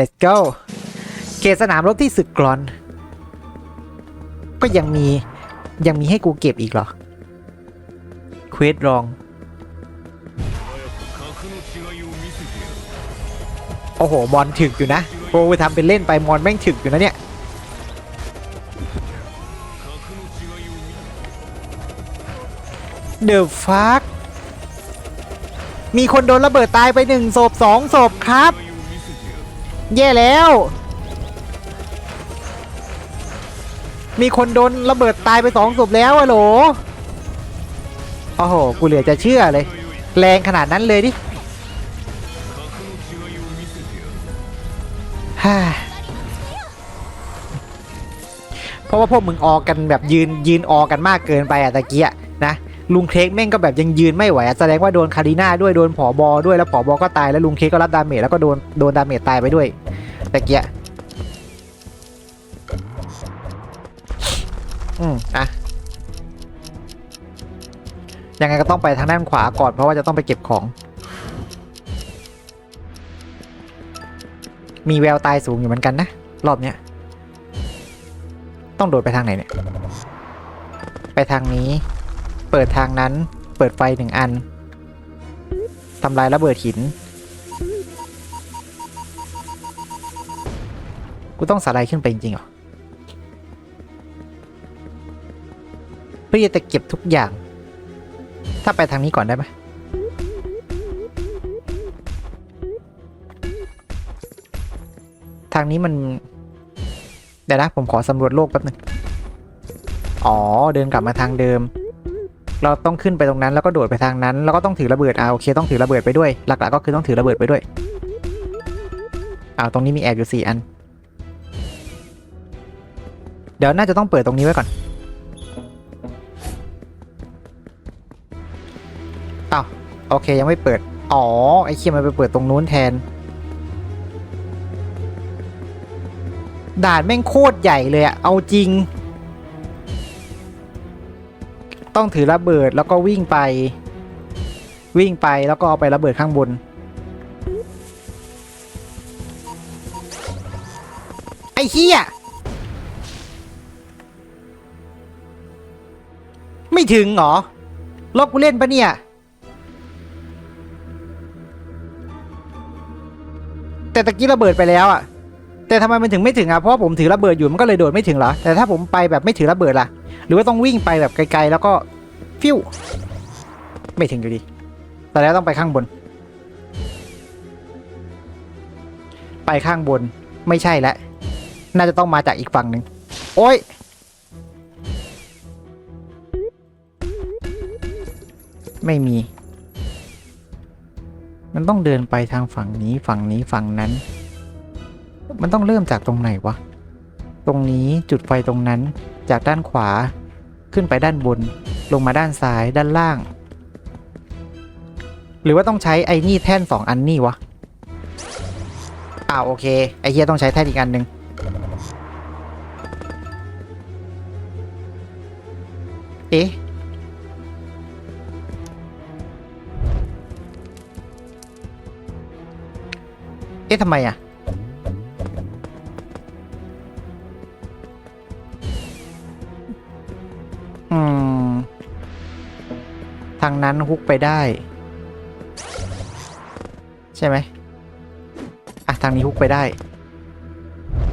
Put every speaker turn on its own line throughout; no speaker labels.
let's go เขตสนามรบที่ศึกกรอน ก็ยังมียังมีให้กูเก็บอีกเหรอ เควสรอง โอ้โหมอนถึกอยู่นะโอ้ไปทำเป็นเล่นไปมอนแม่งถึกอยู่นะเนี่ย เดอะฟักมีคนโดนระเบิดตายไปหนึ่งศพสองศพครับ แย่แล้ว มีคนโดนระเบิดตายไปสองศพแล้วอะโหลโอ้โห กูเหลือจะเชื่อเลย แรงขนาดนั้นเลยดิฮ่าเพราะว่าพวกมึงออกกันแบบยืนยืนออกันมากเกินไปอะตะเกียนะ ลุงเค้กแม่งก็แบบยังยืนไม่ไหวแสดงว่าโดนคาริน่าด้วยโดนผอบอด้วยแล้วผอบอก็ตายแล้วลุงเค้กก็รับดาเมจแล้วก็โดนโดนดาเมจตายไปด้วยตะเกียอืมอะยังไงก็ต้องไปทางด้านขวาก่อนเพราะว่าจะต้องไปเก็บของ มีแววตายสูงอยู่เหมือนกันนะ รอบเนี้ย ต้องโดดไปทางไหนเนี่ย ไปทางนี้ เปิดทางนั้น เปิดไฟหนึ่งอันทำลายระเบิดหิน กูต้องสไลด์ขึ้นไปจริงๆเหรอ เพื่อจะเก็บทุกอย่าง ถ้าไปทางนี้ก่อนได้ไหมทางนี้มัน เดี๋ยวนะ ผมขอสำรวจโลกแป๊บหนึง อ๋อ เดินกลับมาทางเดิม เราต้องขึ้นไปตรงนั้นแล้วก็โดดไปทางนั้น แล้วก็ต้องถือระเบิดอ่าโอเคต้องถือระเบิดไปด้วย หลักๆก็คือต้องถือระเบิดไปด้วยอ้าวตรงนี้มีแอบอยู่สี่อัน เดี๋ยวน่าจะต้องเปิดตรงนี้ไว้ก่อนอ้าวโอเคยังไม่เปิด อ๋อไอ้เคียมันไปเปิดตรงนู้นแทน ด่านแม่งโคตรใหญ่เลยอะเอาจริง ต้องถือระเบิดแล้วก็วิ่งไป วิ่งไปแล้วก็เอาไประเบิดข้างบนไอ้เฮียไม่ถึงเหรอลบกูเล่นปะเนี่ย แต่ตะกี้ระเบิดไปแล้วอะแต่ทำไมมันถึงไม่ถึงอะเพราะผมถือระเบิดอยู่มันก็เลยโดดไม่ถึงเหรอแต่ถ้าผมไปแบบไม่ถือระเบิดล่ะ รือว่าต้องวิ่งไปแบบไกลๆ แล้วก็ฟิวไม่ถึงอยู่ดี แต่แล้วต้องไปข้างบน ไปข้างบนไม่ใช่แล้วน่าจะต้องมาจากอีกฝั่งหนึ่งโอ้ยไม่มี มันต้องเดินไปทางฝั่งนี้ฝั่งนี้ฝั่งนั้น มันต้องเริ่มจากตรงไหนวะ ตรงนี้จุดไฟตรงนั้น จากด้านขวา ขึ้นไปด้านบน ลงมาด้านซ้ายด้านล่าง หรือว่าต้องใช้ไอ้นี่แท่นสองอันนี่วะอ้าวโอเค ไอ้เฮียต้องใช้แท่นอีกอันหนึ่งเอ๊ะเอ๊ะทำไมอะางนั้นฮุกไปได้ ใช่ไหมอะ ทางนี้ฮุกไปได้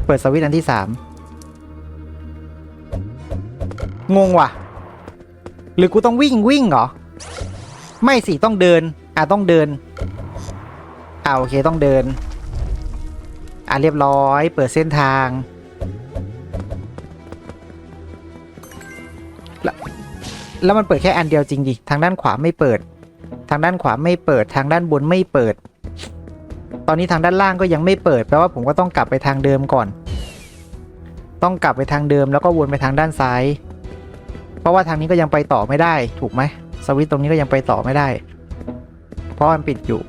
เปิดสวิตช์อันที่สามงงว่ะ หรือกูต้องวิ่งวิ่งเหรอ ไม่สิ ต้องเดิน อะ ต้องเดิน อะโอเคต้องเดิน อะ เรียบร้อย เปิดเส้นทาง แล้วมันเปิดแค่อันเดียวจริงดิ ทางด้านขวาไม่เปิด ทางด้านขวาไม่เปิด ทางด้านบนไม่เปิด ตอนนี้ทางด้านล่างก็ยังไม่เปิด แปลว่าผมก็ต้องกลับไปทางเดิมก่อน ต้องกลับไปทางเดิมแล้วก็วนไปทางด้านซ้าย เพราะว่าทางนี้ก็ยังไปต่อไม่ได้ ถูกไหมสวิตช์ตรงนี้ก็ยังไปต่อไม่ได้ เพราะมันปิดอยู่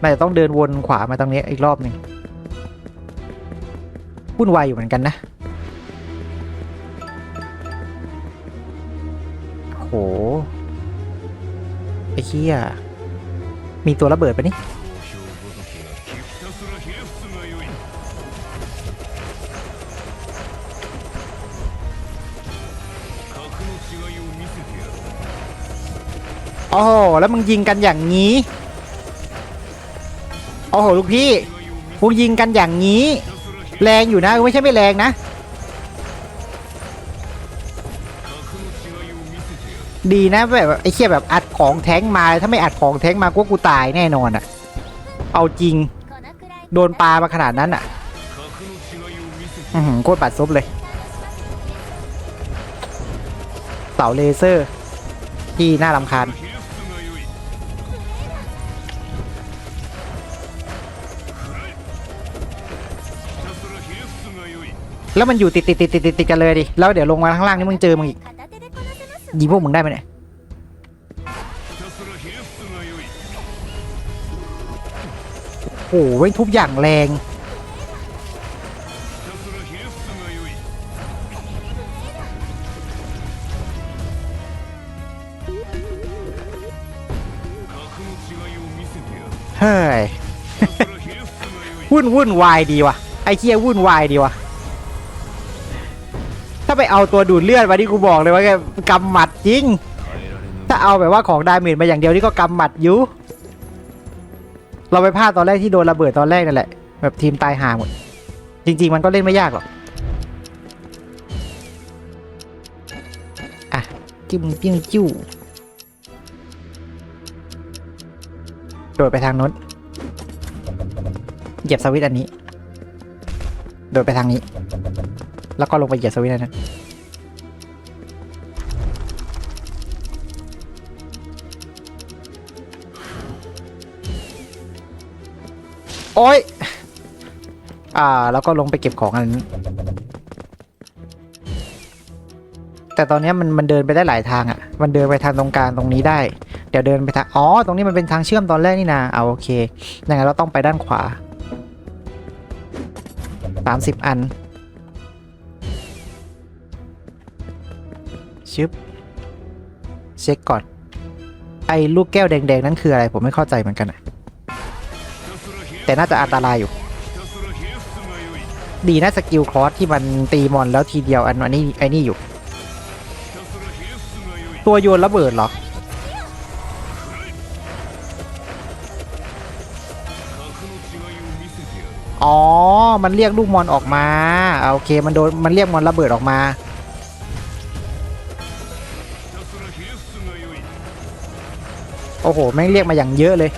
น่าจะต้องเดินวนขวามาตรงนี้อีกรอบหนึ่งวุ่นวายอยู่เหมือนกันนะ โห ไอ้เหี้ย มีตัวระเบิดปะนี่โอ้โห แล้วมึงยิงกันอย่างนี้ โอ้โห ลูกพี่มึงยิงกันอย่างนี้ แรงอยู่นะ ไม่ใช่ไม่แรงนะ ดีนะแบบไอ้เชี่ยแบบอัดของแท้งมาถ้าไม่อัดของแท้งมากูกูตายแน่นอนอะเอาจริง โดนปลามาขนาดนั้นอะอือหือโคตรปัดซบเลย เสาเลเซอร์ ที่น่ารำคาญแล้วมันอยู่ติดติดติดติดติดติดกันเลยดิ แล้วเดี๋ยวลงมาข้างล่างนี่มึงเจอมึงอีก ยิงพวกมึงได้ไหมเนี่ยโอ้โหเว้งทุบอย่างแรง เฮ้ย วุ่นวุ่นวายดีว่ะ ไอ้เคียวุ่นวายดีว่ะ ไปเอาตัวดูดเลือดมาที่กูบอกเลยว่าแกกำหมัดจริง ถ้าเอาแบบว่าของดาเมจมาอย่างเดียวนี่ก็กำหมัดอยู่ เราไปพลาดตอนแรกที่โดนระเบิดตอนแรกนั่นแหละ แบบทีมตายห่าหมด จริง ๆ มันก็เล่นไม่ยากหรอก อะ จิ้มจิ้มจิ้วโดดไปทางโน้น เหยียบสวิตช์อันนี้ โดดไปทางนี้ แล้วก็ลงไปเหยียบสวิตช์อันนั้ โอ้ย อ่า แล้วก็ลงไปเก็บของอันนั้นแต่ตอนนี้มันมันเดินไปได้หลายทางอะ่ะ มันเดินไปทางตรงกลางตรงนี้ได้ เดี๋ยวเดินไปทาง อ๋อ ตรงนี้มันเป็นทางเชื่อมตอนแรกนี่นาเอาโอเคยังไงเราต้องไปด้านขวาสามสิบอัน ชึบ เช็คก่อน ไอ้ลูกแก้วแดงๆ นั่นคืออะไรผมไม่เข้าใจเหมือนกันอะ แต่น่าจะอันตรายอยู่ ดีนะสกิลคลอสที่มันตีมอนแล้วทีเดียวอันอันนี้ไอ้นี่อยู่ ตัวโยนระเบิดเหรออ๋อ มันเรียกลูกมอนออกมาอ่าโอเค มันโดน มันเรียกมอนระเบิดออกมา โอ้โห แม่งเรียกมาอย่างเยอะเลย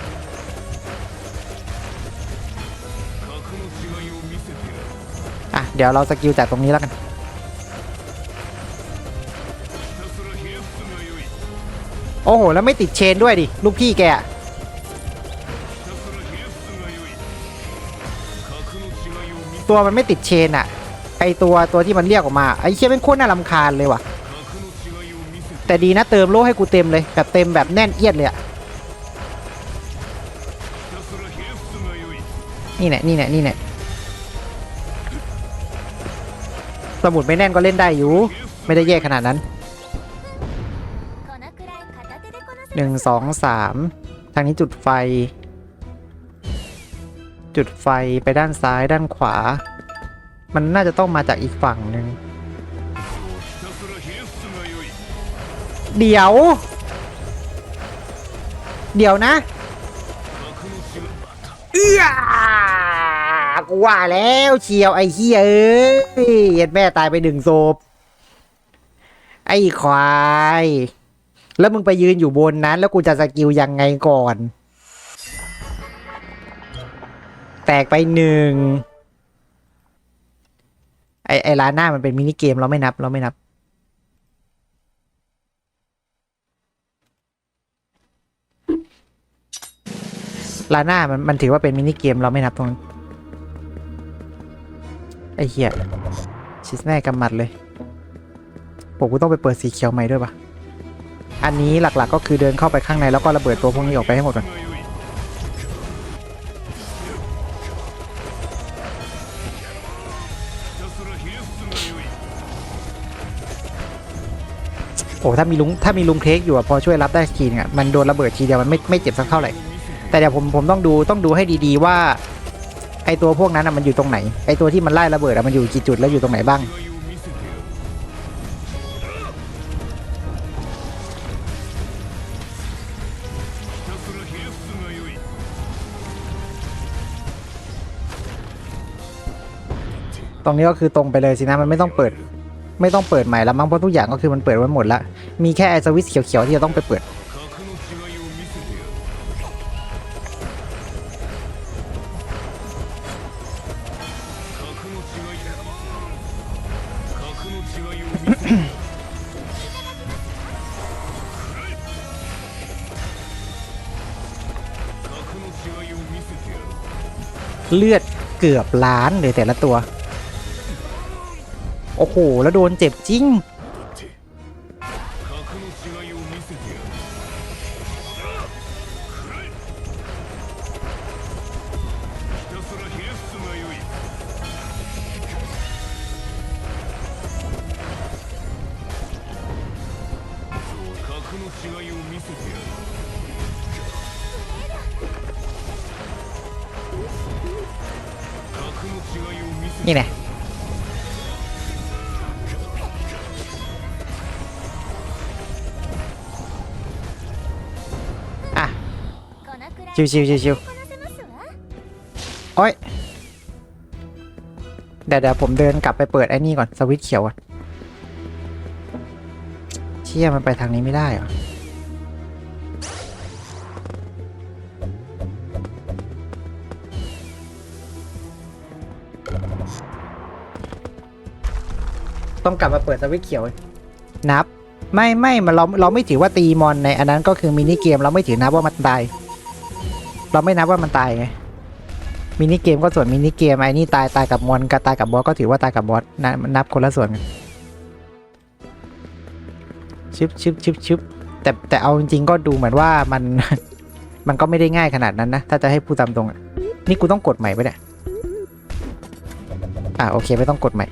ดี๋ยวเราสกิลจากตรงนี้แล้วกันโอ้โห แล้วไม่ติดเชนด้วยดิ ลูกพี่แก ตัวมันไม่ติดเชนอะไอตัวตัวที่มันเรียกออกมา ไอเชี่ยเป็นโคตรน่ารำคาญเลยว่ะ แต่ดีนะเติมโล่ให้กูเต็มเลย แบบเต็มแบบแน่นเอียดเลยอะนี่แหละนี่แหละนี่แหละ สมุดไม่แน่นก็เล่นได้อยู่ ไม่ได้แย่ขนาดนั้นหนึ่งสองสามทางนี้จุดไฟ จุดไฟไปด้านซ้ายด้านขวา มันน่าจะต้องมาจากอีกฝั่งหนึ่งเดี๋ยว เดี๋ยวนะเอื้อ กูว่าแล้วเชียวไอ้เฮียเอ้ยเห็ดแม่ตายไปหนึ่งศพไอ้ควาย แล้วมึงไปยืนอยู่บนนั้น แล้วกูจะสกิลยังไงก่อน แตกไปหนึ่งไอ้ไอ้ร้านหน้ามันเป็นมินิเกมเราไม่นับ เราไม่นับลาน่ามันมันถือว่าเป็นมินิเกมเราไม่นับตรงนั้น อ้เหี้ยชิสแม่กำหมัดเลยผมกูต้องไปเปิดสีเขียวใหม่ด้วยปะอันนี้หลักๆ ก็คือเดินเข้าไปข้างในแล้วก็ระเบิดตัวพวกนี้ออกไปให้หมดก่อนโอ้ถ้ามีลุงถ้ามีลุงเค้กอยู่พอช่วยรับได้ทีนึงอะมันโดนระเบิดทีเดียวมันไม่ไม่เจ็บสักเท่าไหร่ แต่เดี๋ยวผมผมต้องดูต้องดูให้ดีๆว่า ไอตัวพวกนั้นอะมันอยู่ตรงไหน ไอตัวที่มันไล่ระเบิดอะมันอยู่กี่จุดแล้วอยู่ตรงไหนบ้าง ตรงนี้ก็คือตรงไปเลยสินะมันไม่ต้องเปิด ไม่ต้องเปิดใหม่แล้วมั้งเพราะทุกอย่างก็คือมันเปิดไว้หมดละมีแค่ไอสวิตช์เขียวๆที่จะต้องไปเปิด เลือดเกือบล้านเลยแต่ละตัว โอ้โห แล้วโดนเจ็บจริง นี่ไงอะ ชิวชิวชิวชิวโอ้ยเดี๋ยวเดี๋ยวผมเดินกลับไปเปิดไอ้นี่ก่อน สวิตช์เขียวก่อนเชี่ยมันไปทางนี้ไม่ได้เหรอ ต้องกลับมาเปิดสวิตช์เขียว นับ ไม่ไม่มันเราเราไม่ถือว่าตีมอนในอันนั้นก็คือมินิเกมเราไม่ถือนับว่ามันตาย เราไม่นับว่ามันตายไงมินิเกมก็ส่วนมินิเกมไอ้นี่ตายตายกับมอนกับตายกับบอสก็ถือว่าตายกับบอสนะมันนับคนละส่วนกันชึบชึบชึบชึบแต่แต่เอาจริงๆก็ดูเหมือนว่ามัน มันก็ไม่ได้ง่ายขนาดนั้นนะ ถ้าจะให้พูดตามตรงอะนี่กูต้องกดใหม่ปะเนี่ยอ่าโอเคไม่ต้องกดใหม่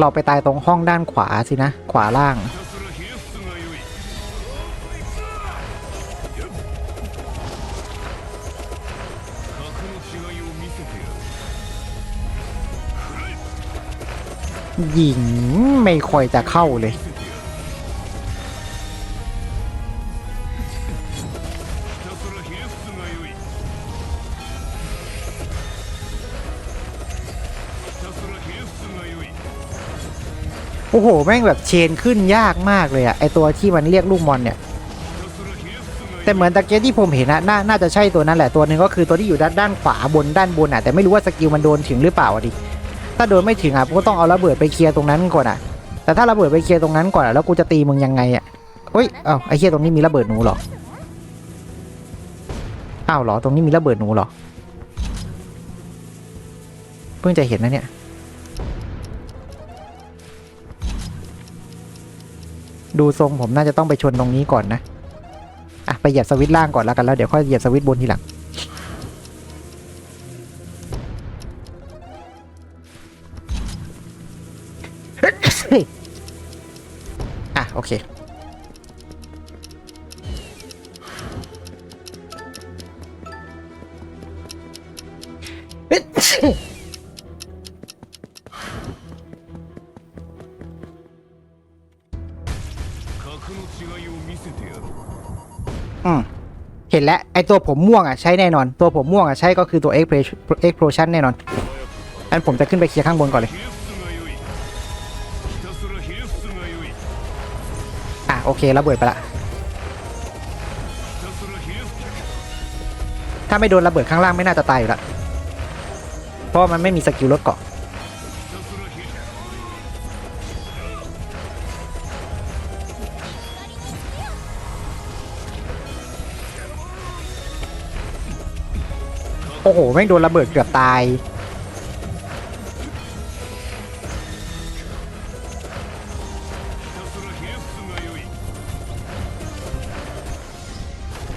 เราไปตายตรงห้องด้านขวาสินะ ขวาล่าง ยิงไม่ค่อยจะเข้าเลย โอ้โห แม่งแบบเชนขึ้นยากมากเลยอะไอตัวที่มันเรียกลูกมอนเนี่ย แต่เหมือนตะเกียที่ผมเห็นนะน่าน่าจะใช่ตัวนั้นแหละตัวหนึ่งก็คือตัวที่อยู่ด้านด้านขวาบนด้านบนอะแต่ไม่รู้ว่าสกิลมันโดนถึงหรือเปล่าดิถ้าโดนไม่ถึงอะกูก็ต้องเอาระเบิดไปเคลียร์ตรงนั้นก่อนอะแต่ถ้าระเบิดไปเคลียร์ตรงนั้นก่อนอะแล้วกูจะตีมึงยังไงอะเฮ้ยเอ้าไอ้เคียตรงนี้มีระเบิดหนูหรออ้าวหรอตรงนี้มีระเบิดหนูหรอเพิ่งจะเห็นนะเนี่ย ดูทรงผมน่าจะต้องไปชนตรงนี้ก่อนนะ อะ ไปเหยียบสวิตช์ล่างก่อนแล้วกันแล้วเดี๋ยวค่อยเหยียบสวิตช์บนทีหลัง อะ โอเค เห็นแล้ว ไอตัวผมม่วงอะใช้แน่นอน ตัวผมม่วงอะใช้ก็คือตัว explosion แน่นอนอันผมจะขึ้นไปเคลียร์ข้างบนก่อนเลย อะโอเคระเบิดไปละ ถ้าไม่โดนระเบิดข้างล่างไม่น่าจะตายอยู่ละเพราะมันไม่มีสกิลลดเกาะ อ้โห แม่งโดนระเบิดเกือบตาย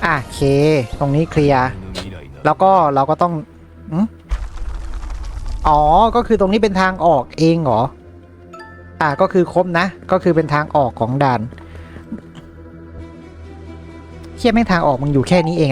อะเค ตรงนี้เคลียร์ แล้วก็เราก็ต้องอ๋อ ก็คือตรงนี้เป็นทางออกเองเหรอ อะก็คือครบนะ ก็คือเป็นทางออกของด่านเทียแม่งทางออกมึงอยู่แค่นี้เอง